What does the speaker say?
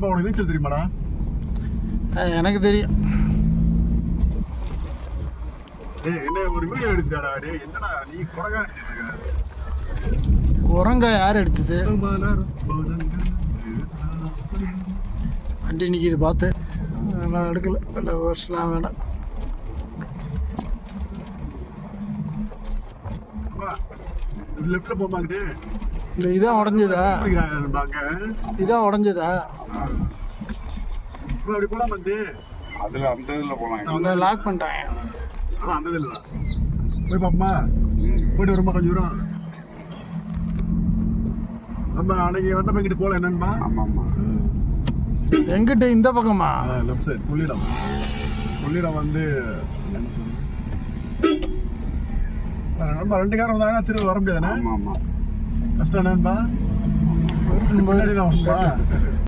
ரொம்ப உனக்கு நீச்சல் தெரியுமாடா? எனக்கு தெரியும். டேய் என்ன ஒரு வீடியோ எடுத்தாடா டேய் என்னடா நீ குறகா எடுத்துட்டு இருக்க? குரங்கா யார் எடுத்தது? வண்டி நிற்கிது பார்த்து. நல்லா எடுக்கல. இல்லை வருஷம்லாம் வேண்டாம் வா. இது லெஃப்ட்ல போமாக்கிட்டு இந்த இதான் உடஞ்சதா? இதான் உடஞ்சதா? இப்போ அப்படி போலாம் வந்து அதுல அந்த இதுல போலாம். அந்த லாக் பண்ணிட்டாங்க அதான் அந்த இதில். தான் போய் பாப்போமா? போயிட்டு வருமா கொஞ்சம் தூரம்? நம்ம அன்னைக்கு வந்தப்ப இங்கிட்டு போல என்னன்பா ஆமா ஆமா எங்கிட்ட? இந்த பக்கமா? லெஃப்ட் சைடு புள்ளிடம் புள்ளிடம் வந்து நம்ம ரெண்டு காரம் வந்தாங்கன்னா திரும்ப வர முடியாதுண்ணே. ஆமா ஆமா கஷ்டம் என்னன்பா நான் வரணுமா?